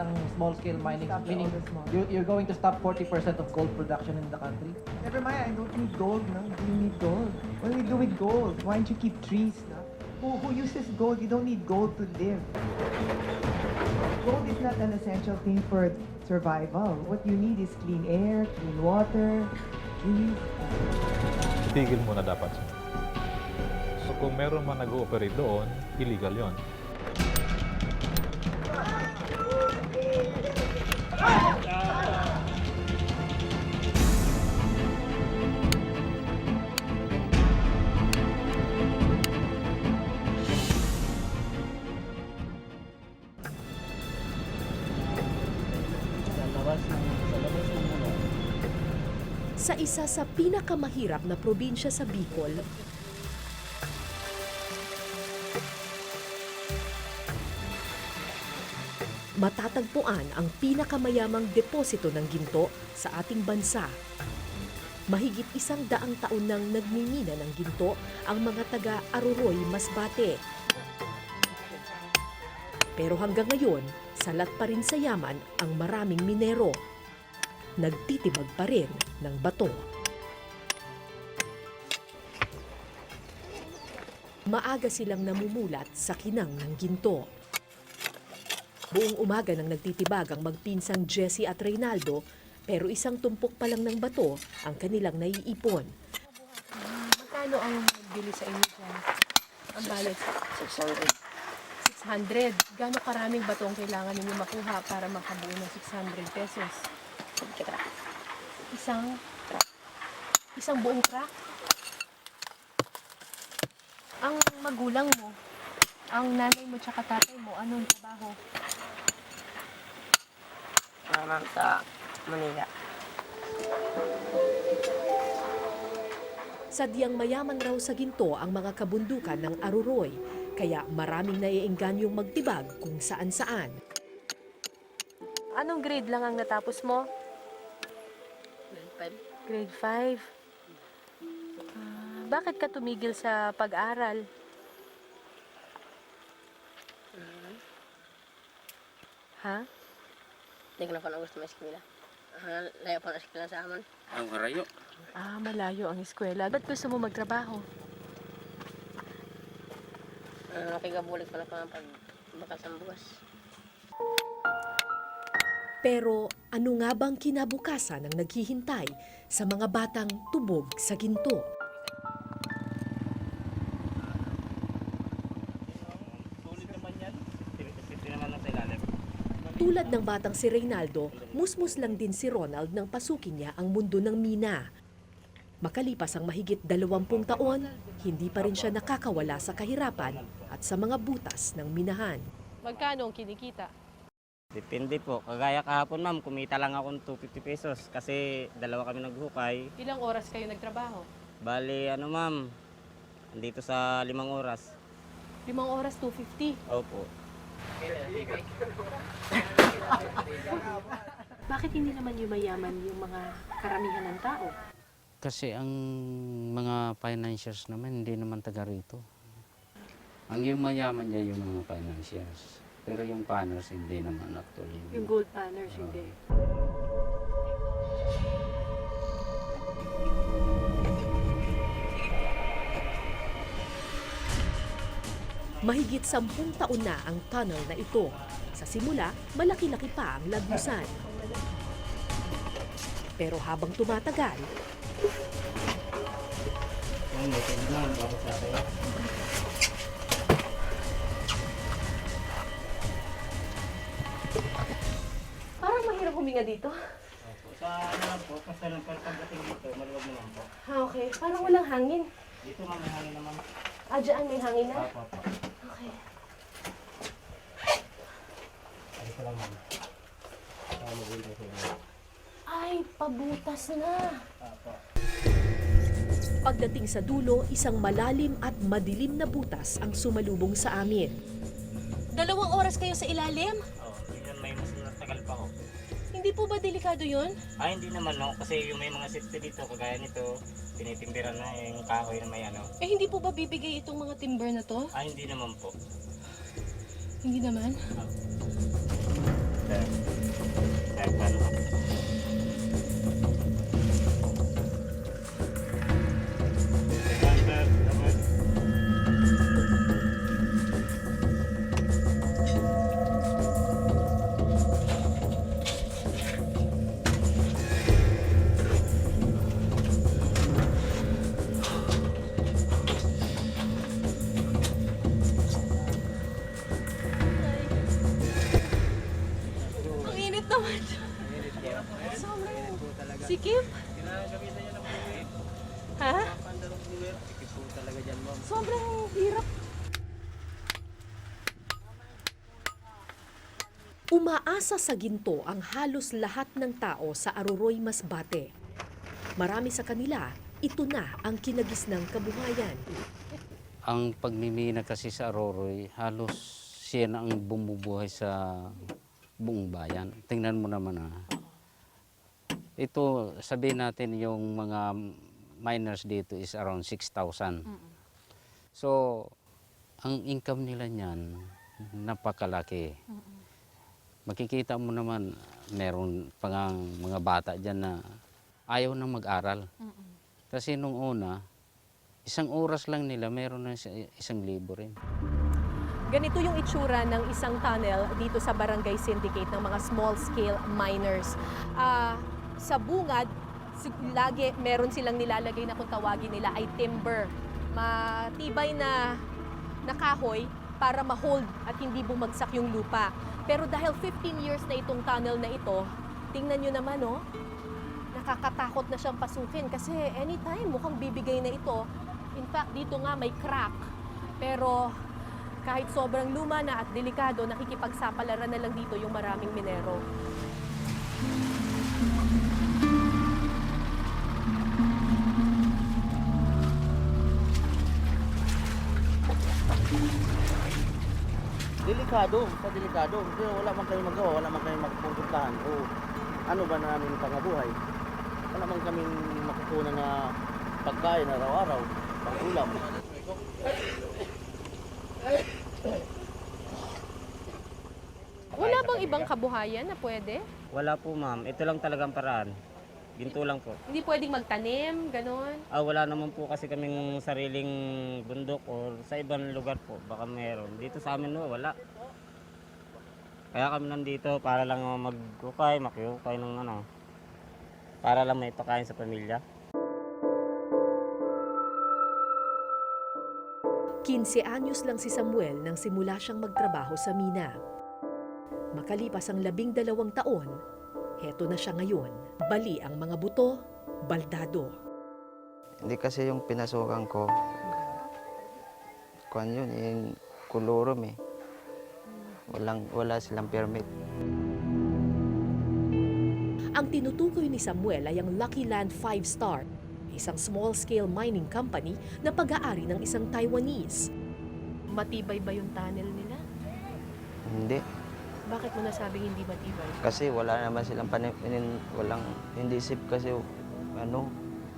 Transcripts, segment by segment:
ng small scale mining, Stop meaning small. you're, you're going to stop 40% of gold production in the country? Never mind, I don't need gold, no? Do you need gold? What do we do with gold? Why don't you keep trees, no? Who, who uses gold? You don't need gold to live. Gold is not an essential thing for survival. What you need is clean air, clean water, trees. tigil muna dapat. So kung meron man nag-ooperate doon, illegal yon. Sa isa sa pinakamahirap na probinsya sa Bicol, matatagpuan ang pinakamayamang deposito ng ginto sa ating bansa. Mahigit isang daang taon nang nagmimina ng ginto ang mga taga Aruroy Masbate. Pero hanggang ngayon, salat pa rin sa yaman ang maraming minero nagtitibag pa rin ng bato. Maaga silang namumulat sa kinang ng ginto. Buong umaga nang nagtitibag ang magpinsang Jesse at Reynaldo, pero isang tumpok pa lang ng bato ang kanilang naiipon. Magkano ang bili sa inyo dyan? Ang balit? 600. 600. Gano'ng karaming batong kailangan ninyo makuha para makabuo ng 600 pesos? Isang Isang buong truck? Ang magulang mo, ang nanay mo tsaka tatay mo, anong trabaho? Mama sa Manila. Sadyang mayaman raw sa ginto ang mga kabundukan ng Aruroy, kaya maraming naiingganyong magtibag kung saan-saan. Anong grade lang ang natapos mo? Grade 5. Ah, bakit ka tumigil sa pag-aral? Ha? Hindi ko na pa na gusto may eskwela. Ah, layo pa na eskwela sa amin. Ang karayo. Ah, malayo ang eskwela. Ba't gusto mo magtrabaho? Ah, nakigabulik pa na pa pag sa bugas. Pero ano nga bang kinabukasan ng naghihintay sa mga batang tubog sa ginto? Tulad ng batang si Reynaldo, musmus lang din si Ronald nang pasukin niya ang mundo ng mina. Makalipas ang mahigit dalawampung taon, hindi pa rin siya nakakawala sa kahirapan at sa mga butas ng minahan. Magkano ang kinikita? Depende po. Kagaya kahapon ma'am, kumita lang ako ng 250 pesos kasi dalawa kami naghukay. Ilang oras kayo nagtrabaho? Bali, ano ma'am, andito sa limang oras. Limang oras, 250. Opo. Bakit hindi naman yumayaman yung mga karamihan ng tao? Kasi ang mga financiers naman, hindi naman taga rito. Ang yung mayaman niya yung mga financiers. Pero yung planners, hindi naman actually. Yung gold planners, hindi. Mahigit sampung taon na ang tunnel na ito. Sa simula, malaki-laki pa ang lagusan. Pero habang tumatagal, huminga dito. Sa ano lang po, basta lang pagdating dito, maluwag naman po. Ah, okay. Parang walang hangin. Dito ma'am, may hangin naman. Ah, dyan may hangin na? Opo, opo. Okay. Ayos ko lang ma'am. Ah, maghintay sa inyo. Ay, pabutas na. Opo. pagdating sa dulo, isang malalim at madilim na butas ang sumalubong sa amin. Dalawang oras kayo sa ilalim? Po ba delikado yun? Ah, hindi naman no, kasi yung may mga safety dito, kagaya nito, tinitimbiran na yung kahoy na may ano. Eh, hindi po ba bibigay itong mga timber na to? Ah, hindi naman po. Hindi naman. Ang Umaasa sa ginto ang halos lahat ng tao sa Aroroy Masbate. Marami sa kanila, ito na ang kinagisnang kabuhayan. Ang pagmimina kasi sa Aroroy, halos siya na ang bumubuhay sa buong bayan. Tingnan mo naman ah. Ito, sabihin natin yung mga miners dito is around 6,000. So, ang income nila niyan, napakalaki. Makikita mo naman, meron pang mga bata dyan na ayaw na mag-aral. Kasi nung una, isang oras lang nila, meron na isa- isang libo rin. Ganito yung itsura ng isang tunnel dito sa Barangay Syndicate ng mga small-scale miners. Ah, sa bungad, lagi meron silang nilalagay na kung tawagin nila ay timber. Matibay na, na kahoy para ma-hold at hindi bumagsak yung lupa. Pero dahil 15 years na itong tunnel na ito, tingnan nyo naman oh, nakakatakot na siyang pasukin kasi anytime mukhang bibigay na ito. In fact, dito nga may crack. Pero kahit sobrang luma na at delikado, nakikipagsapalaran na lang dito yung maraming minero. Delikado, sa delikado. Kasi wala man kami magawa, wala man kami magpupuntahan. O ano ba na namin pangabuhay? Wala man kami makukuha na pagkain araw-araw, pang-ulam. Wala bang ibang kabuhayan na pwede? Wala po ma'am, ito lang talagang paraan. Ginto lang po. Hindi pwedeng magtanim, ganon. Ah, wala naman po kasi kaming sariling bundok or sa ibang lugar po, baka meron. Dito sa amin no, wala. Kaya kami nandito para lang magkukay, makiukay ng ano. Para lang may pakain sa pamilya. 15 anyos lang si Samuel nang simula siyang magtrabaho sa mina. Makalipas ang labing dalawang taon, heto na siya ngayon. Bali ang mga buto, baldado. Hindi kasi yung pinasukan ko, kuan yun, yung kulurum eh. Walang, wala silang permit. Ang tinutukoy ni Samuel ay ang Lucky Land 5 Star, isang small-scale mining company na pag-aari ng isang Taiwanese. Matibay ba yung tunnel nila? Hindi. Bakit mo nasabing hindi matibay? Kasi wala naman silang panin, panin- walang, hindi sip kasi, ano,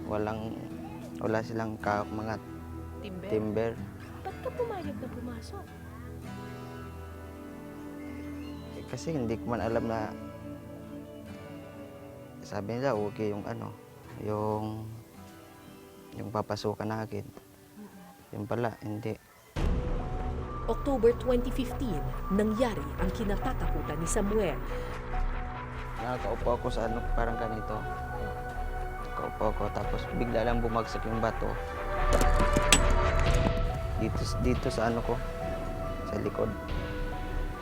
walang, wala silang ka, mga Timber? timber. Ba't ka pumayag na pumasok? Eh, kasi hindi ko man alam na, sabi nila, okay yung ano, yung, yung papasukan natin. Yung pala, hindi. October 2015, nangyari ang kinatatakutan ni Samuel. Nakakaupo ako sa ano, parang ganito. Nakaupo ako, tapos bigla lang bumagsak yung bato. Dito, dito sa ano ko, sa likod.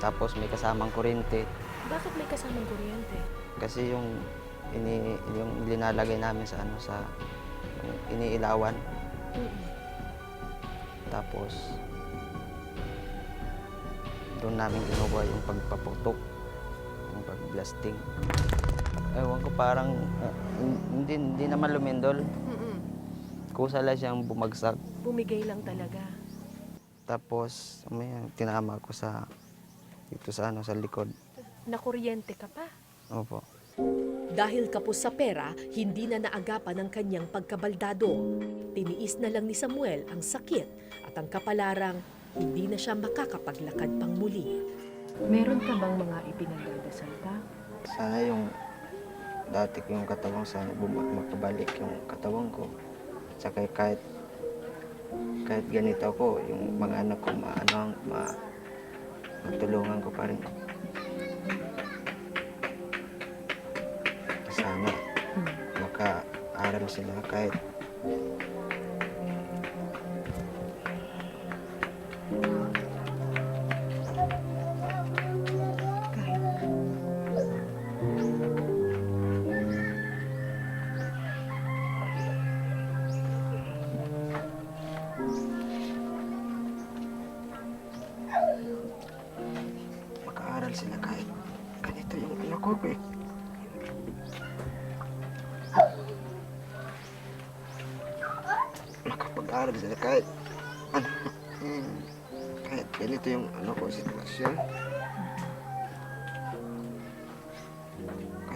Tapos may kasamang kuryente. Bakit may kasamang kuryente? Kasi yung, ini, yung linalagay namin sa ano, sa iniilawan. Tapos, doon namin ginubuhay yung pagpaputok, yung pagblasting. Ewan ko parang, ah, hindi, hindi naman lumindol. Mm-mm. Kusa lang siyang bumagsak. Bumigay lang talaga. Tapos, may tinama ko sa, dito sa ano, sa likod. Nakuryente ka pa. Opo. Dahil kapos sa pera, hindi na naagapan ang kanyang pagkabaldado. Tiniis na lang ni Samuel ang sakit at ang kapalarang hindi na siya makakapaglakad pang muli. Meron ka bang mga ipinagdadasal pa? Sana yung dati ko yung katawan, sana buma- makabalik yung katawan ko. At saka kahit kahit ganito ako, yung mga anak ko, maano, ma, matulungan ko pa rin. Sana maka-aral sila kahit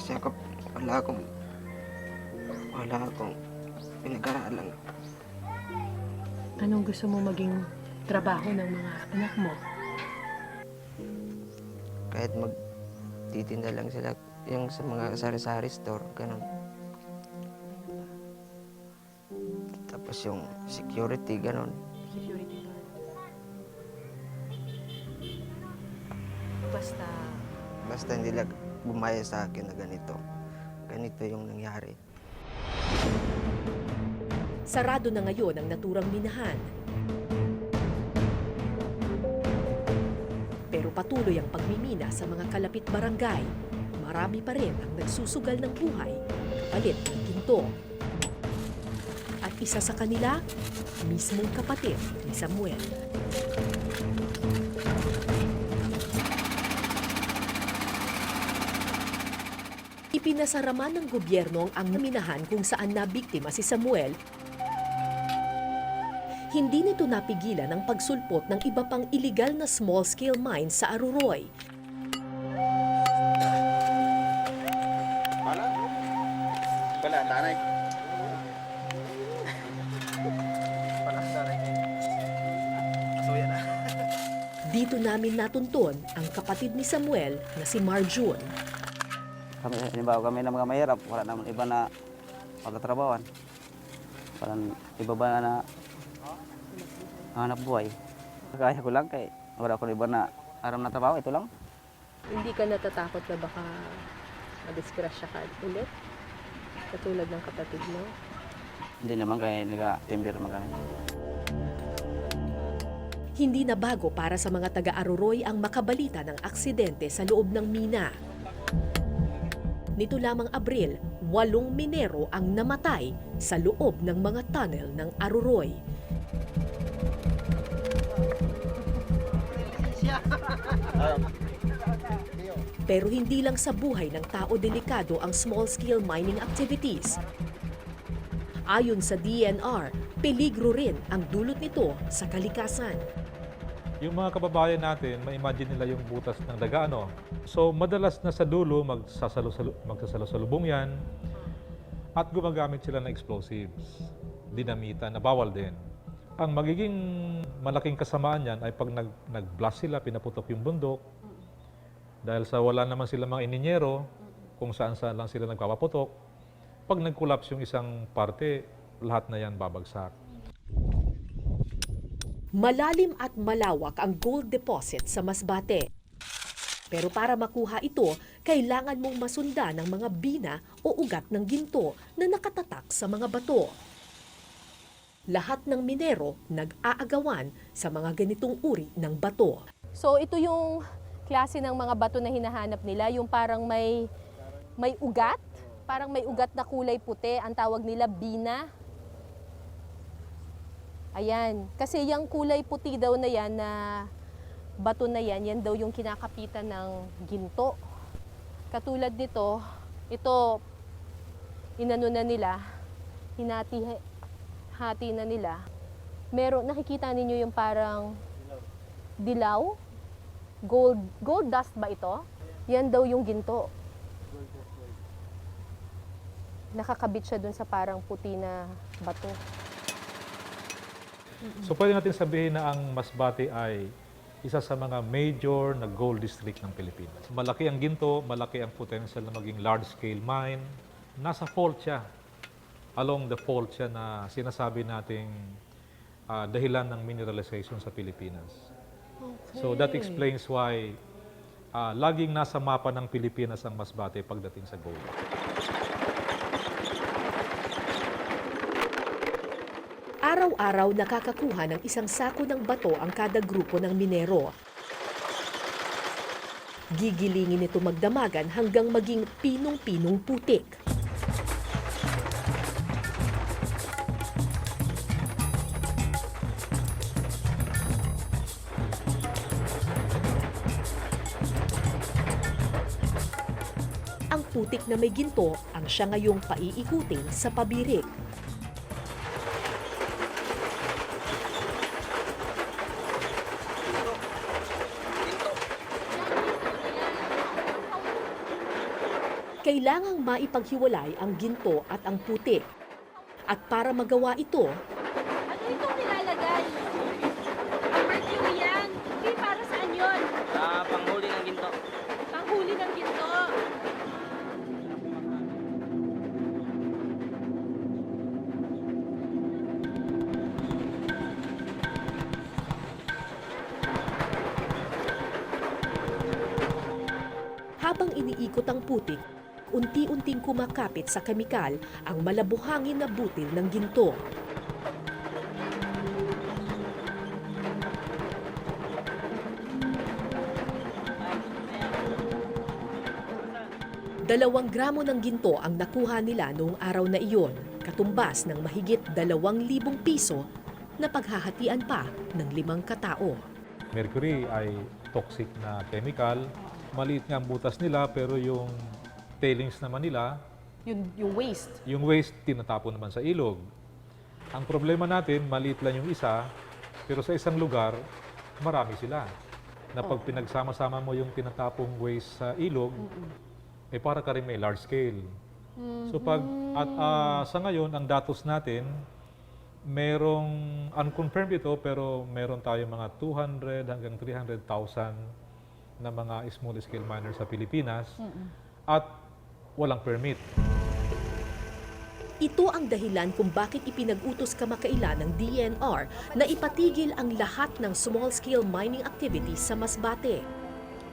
Kasi ako, wala akong, wala akong pinag-aralan. Anong gusto mo maging trabaho ng mga anak mo? kahit magtitinda lang sila yung sa mga sari-sari store, ganun. Tapos yung security, ganun. Security guard. Basta Basta hindi lang bumaya sa akin na ganito. Ganito yung nangyari. Sarado na ngayon ang naturang minahan. Pero patuloy ang pagmimina sa mga kalapit barangay. Marami pa rin ang nagsusugal ng buhay kapalit ng ginto. At isa sa kanila, mismong kapatid ni Samuel. Ipinasaraman ng gobyerno ang minahan kung saan nabiktima si Samuel hindi nito napigilan ang pagsulpot ng iba pang illegal na small-scale mines sa Aruroy. Wala. Wala, tanay. Dito namin natuntun ang kapatid ni Samuel na si Marjun. Kami, halimbawa kami na mga mahirap, wala naman iba na pagkatrabawan. Parang iba ba na hanap buhay. Kaya ko lang kay wala ko iba na aram na trabaho, ito lang. hindi ka natatakot na baka madisgrasya ka ulit? Katulad ng kapatid mo? Hindi naman kaya nag-timber naman kami. Hindi na bago para sa mga taga-Aruroy ang makabalita ng aksidente sa loob ng mina. Nito lamang Abril, walong minero ang namatay sa loob ng mga tunnel ng Aruroy. Pero hindi lang sa buhay ng tao delikado ang small-scale mining activities. Ayon sa DNR, peligro rin ang dulot nito sa kalikasan. Yung mga kababayan natin, ma-imagine nila yung butas ng daga, ano? So, madalas na sa dulo, magsasalo, magsasalo-salubong yan. At gumagamit sila ng explosives, dinamita, na bawal din. Ang magiging malaking kasamaan yan ay pag nag, nag-blast sila, pinaputok yung bundok. Dahil sa wala naman sila mga ininyero, kung saan-saan lang sila nagpapaputok. Pag nag-collapse yung isang parte, lahat na yan babagsak. Malalim at malawak ang gold deposit sa Masbate. Pero para makuha ito, kailangan mong masundan ng mga bina o ugat ng ginto na nakatatak sa mga bato. Lahat ng minero nag-aagawan sa mga ganitong uri ng bato. So ito yung klase ng mga bato na hinahanap nila, yung parang may may ugat, parang may ugat na kulay puti, ang tawag nila bina. Ayan, kasi yung kulay puti daw na yan na bato na yan, yan daw yung kinakapitan ng ginto. Katulad nito, ito inano na nila, hinati hati na nila. Meron nakikita ninyo yung parang dilaw, gold gold dust ba ito? Yan daw yung ginto. Nakakabit siya dun sa parang puti na bato. So pwede natin sabihin na ang Masbate ay isa sa mga major na gold district ng Pilipinas. Malaki ang ginto, malaki ang potential na maging large-scale mine. Nasa fault siya. Along the fault siya na sinasabi nating ah, dahilan ng mineralization sa Pilipinas. So that explains why ah, laging nasa mapa ng Pilipinas ang Masbate pagdating sa gold. Araw-araw nakakakuha ng isang sako ng bato ang kada grupo ng minero. Gigilingin ito magdamagan hanggang maging pinong-pinong putik. Ang putik na may ginto ang siya ngayong paiikutin sa pabirik. Kailangang maipaghiwalay ang ginto at ang putik. At para magawa ito, Ano itong nilalagay? Ang mercury yan. Hindi para saan yun? Sa panghuli ng ginto. Panghuli ng ginto. habang iniikot ang putik, unti-unting kumakapit sa kemikal ang malabuhangin na butil ng ginto. Dalawang gramo ng ginto ang nakuha nila noong araw na iyon, katumbas ng mahigit dalawang libong piso na paghahatian pa ng limang katao. Mercury ay toxic na chemical. Maliit nga ang butas nila pero yung tailings naman nila, Yung, yung waste. yung waste tinatapon naman sa ilog. Ang problema natin, maliit lang yung isa, pero sa isang lugar, marami sila. Na pag pinagsama-sama mo yung tinatapong waste sa ilog, eh para ka rin may large scale. So pag at ah, sa ngayon ang datos natin merong unconfirmed ito pero meron tayo mga 200 hanggang 300,000 na mga small scale miners sa Pilipinas at walang permit. Ito ang dahilan kung bakit ipinag-utos kamakailan ng DNR na ipatigil ang lahat ng small-scale mining activities sa Masbate.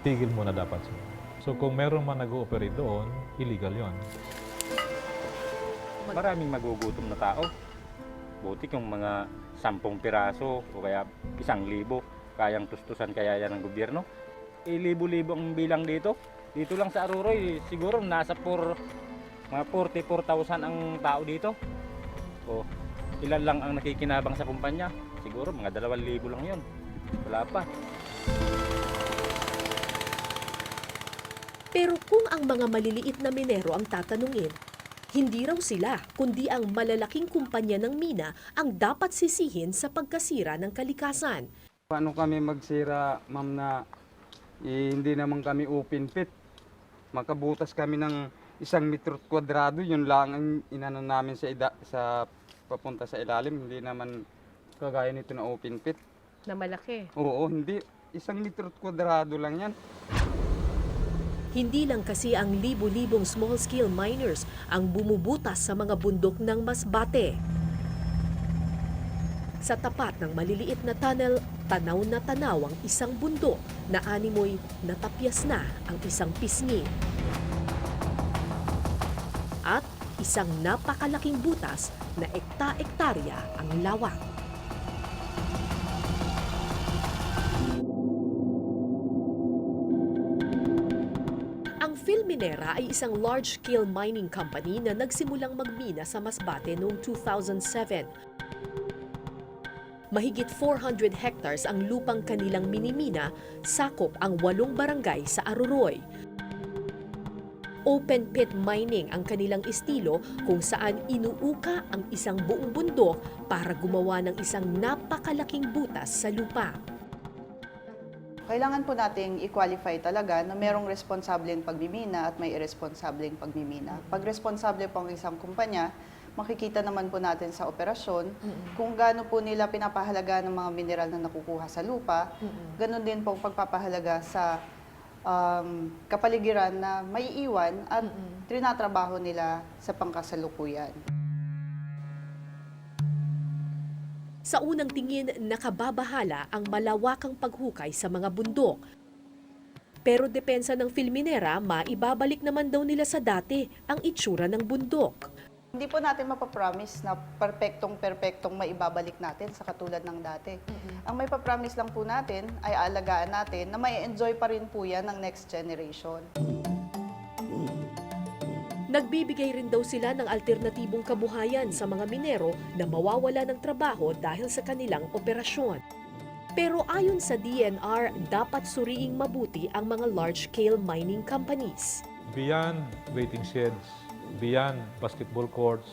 Tigil muna dapat sila. So kung meron man nag-ooperate doon, illegal yon. Maraming magugutom na tao. Buti kung mga sampung piraso o kaya isang libo, kayang tustusan kaya yan ng gobyerno. Eh, libo-libo ang bilang dito. Dito lang sa Aruroy, siguro nasa por, mga 44,000 ang tao dito. O, ilan lang ang nakikinabang sa kumpanya? Siguro mga 2,000 lang yon. Wala pa. Pero kung ang mga maliliit na minero ang tatanungin, hindi raw sila, kundi ang malalaking kumpanya ng mina ang dapat sisihin sa pagkasira ng kalikasan. Paano kami magsira, ma'am, na eh, hindi naman kami open pit. Makabutas kami ng isang metro kwadrado, yun lang ang inano namin sa, ida, sa papunta sa ilalim. Hindi naman kagaya nito na open pit. Na malaki. Oo, hindi. Isang metro kwadrado lang yan. Hindi lang kasi ang libo-libong small-scale miners ang bumubutas sa mga bundok ng Masbate. Sa tapat ng maliliit na tunnel, tanaw na tanaw ang isang bundok na animoy natapyas na ang isang pisngi. At isang napakalaking butas na ekta-ektarya ang lawak. Ang Filminera ay isang large-scale mining company na nagsimulang magmina sa Masbate noong 2007. Mahigit 400 hectares ang lupang kanilang minimina, sakop ang walong barangay sa Aruroy. Open pit mining ang kanilang estilo kung saan inuuka ang isang buong bundok para gumawa ng isang napakalaking butas sa lupa. Kailangan po nating i-qualify talaga na merong responsableng pagmimina at may irresponsableng pagmimina. Pag responsable po ang isang kumpanya, makikita naman po natin sa operasyon kung gaano po nila pinapahalaga ng mga mineral na nakukuha sa lupa. Ganon din po ang pagpapahalaga sa um, kapaligiran na may iwan at trinatrabaho nila sa pangkasalukuyan. Sa unang tingin, nakababahala ang malawakang paghukay sa mga bundok. Pero depensa ng Filminera, maibabalik naman daw nila sa dati ang itsura ng bundok. Hindi po natin mapapromise na perpektong-perpektong maibabalik natin sa katulad ng dati. Ang may papromise lang po natin ay aalagaan natin na may enjoy pa rin po yan ng next generation. Nagbibigay rin daw sila ng alternatibong kabuhayan sa mga minero na mawawala ng trabaho dahil sa kanilang operasyon. Pero ayon sa DNR, dapat suriing mabuti ang mga large-scale mining companies. Beyond waiting sheds, beyond basketball courts,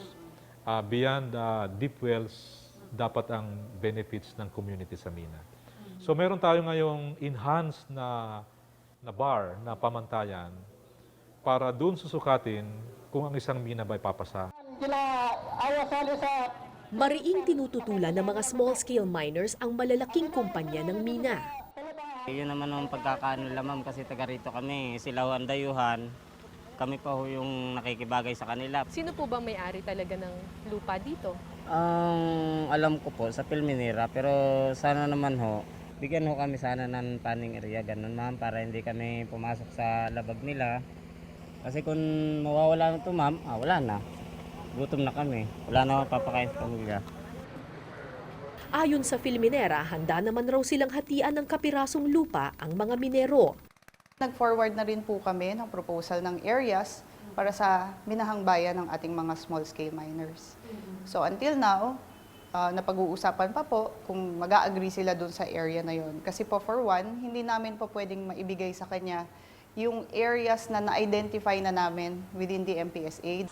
ah, beyond ah, deep wells, dapat ang benefits ng community sa Mina. So meron tayo ngayong enhanced na, na bar, na pamantayan, para doon susukatin kung ang isang mina ba papasa. Mariing tinututulan ng mga small-scale miners ang malalaking kumpanya ng mina. Yun naman ang pagkakaano lang ma'am kasi taga rito kami, sila ho ang dayuhan. Kami pa ho yung nakikibagay sa kanila. Sino po ba may-ari talaga ng lupa dito? Ang alam ko po sa Pilminera pero sana naman ho, bigyan ho kami sana ng panning area ganun ma'am para hindi kami pumasok sa labag nila. Kasi kung mawawala na to ma'am, ah, wala na. Gutom na kami. Wala na mapapakain sa pamilya. Ayon sa Filminera, handa naman raw silang hatian ng kapirasong lupa ang mga minero. Nag-forward na rin po kami ng proposal ng areas para sa minahang bayan ng ating mga small-scale miners. So until now, ah, napag-uusapan pa po kung mag agree sila dun sa area na yon. Kasi po for one, hindi namin po pwedeng maibigay sa kanya yung areas na na-identify na namin within the MPSA.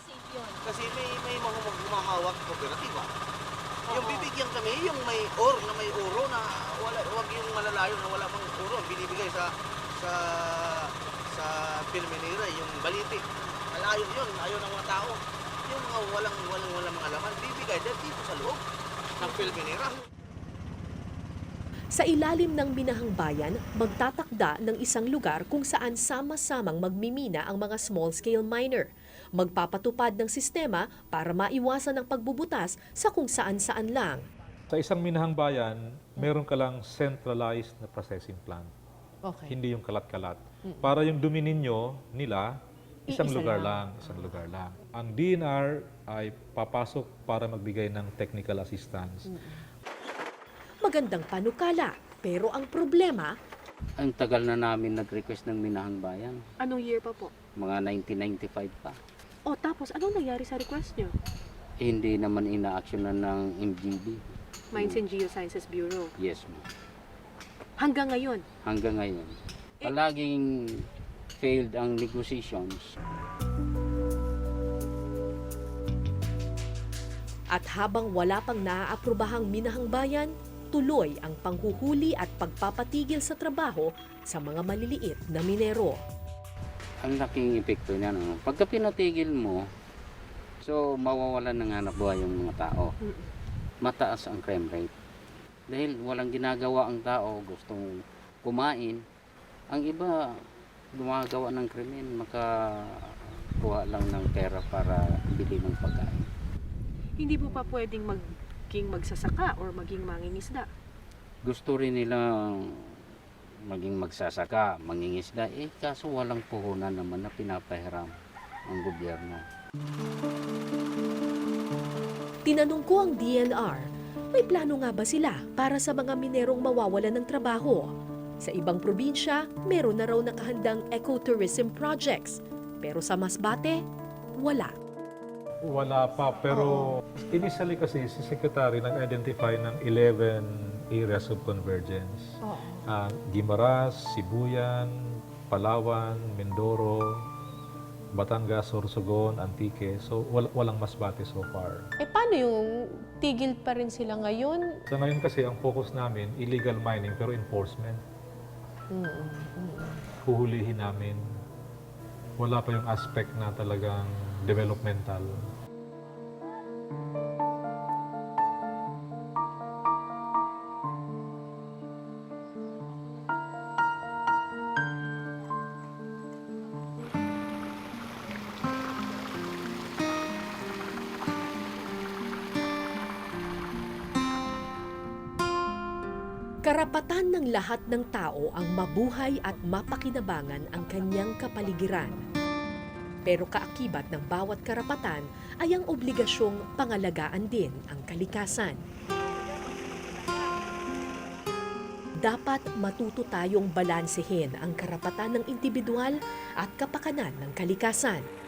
Kasi may may mga humahawak kooperatiba. Yung bibigyan kami, yung may or na may oro na wala wag yung malalayo na wala mang oro ang binibigay sa sa sa Pilmenira, yung baliti. Malayo yun, ayaw ng mga tao. Yung mga walang walang walang mga laman, bibigay din dito sa loob ng Pilmenira. Sa ilalim ng Minahang Bayan, magtatakda ng isang lugar kung saan sama-samang magmimina ang mga small-scale miner. Magpapatupad ng sistema para maiwasan ang pagbubutas sa kung saan-saan lang. Sa isang minahang bayan, meron ka lang centralized na processing plant. Okay. Hindi yung kalat-kalat. Para yung dumi ninyo, nila, isang Iisa lugar lang. lang. isang lugar lang. Ang DNR ay papasok para magbigay ng technical assistance. Magandang panukala, pero ang problema, Ang tagal na namin nag-request ng Minahang Bayan. Anong year pa po? Mga 1995 pa. O tapos, anong nangyari sa request nyo? Eh, hindi naman ina-actionan ng MGB. Mines and Geosciences Bureau. Yes, ma'am. Hanggang ngayon, Hanggang ngayon. Palaging failed ang negotiations. at habang wala pang naaaprobahang Minahang Bayan, tuloy ang panghuhuli at pagpapatigil sa trabaho sa mga maliliit na minero. Ang laking epekto niyan. Ano? Pagka pinatigil mo, so mawawalan ng hanap buhay yung mga tao. Mataas ang crime rate. Dahil walang ginagawa ang tao, gustong kumain. Ang iba, gumagawa ng krimen, makakuha lang ng pera para bili ng pagkain. hindi po pa pwedeng maging magsasaka or maging mangingisda. Gusto rin nila maging magsasaka, mangingisda, eh kaso walang puhunan naman na pinapahiram ang gobyerno. Tinanong ko ang DNR, may plano nga ba sila para sa mga minerong mawawalan ng trabaho? Sa ibang probinsya, meron na raw nakahandang ecotourism projects. Pero sa Masbate, wala. Wala pa, pero initially kasi si Secretary nag-identify ng 11 areas of convergence. Ah, Guimaras, Sibuyan, Palawan, Mindoro, Batangas, Sorsogon, Antique. So wal- walang masbate so far. Eh paano yung tigil pa rin sila ngayon? Sa ngayon kasi ang focus namin, illegal mining pero enforcement. Huhulihin namin. Wala pa yung aspect na talagang developmental. Lahat ng tao ang mabuhay at mapakinabangan ang kanyang kapaligiran. Pero kaakibat ng bawat karapatan ay ang obligasyong pangalagaan din ang kalikasan. Dapat matuto tayong balansehin ang karapatan ng individual at kapakanan ng kalikasan.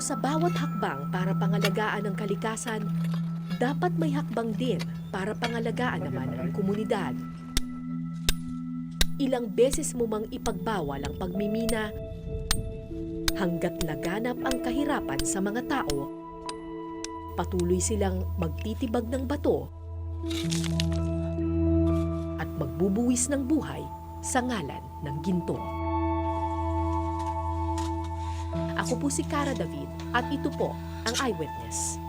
Pero sa bawat hakbang para pangalagaan ang kalikasan, dapat may hakbang din para pangalagaan naman ang komunidad. Ilang beses mo mang ipagbawal ang pagmimina hanggat laganap ang kahirapan sa mga tao, patuloy silang magtitibag ng bato at magbubuwis ng buhay sa ngalan ng ginto. Ako po si Cara David at ito po ang Eyewitness.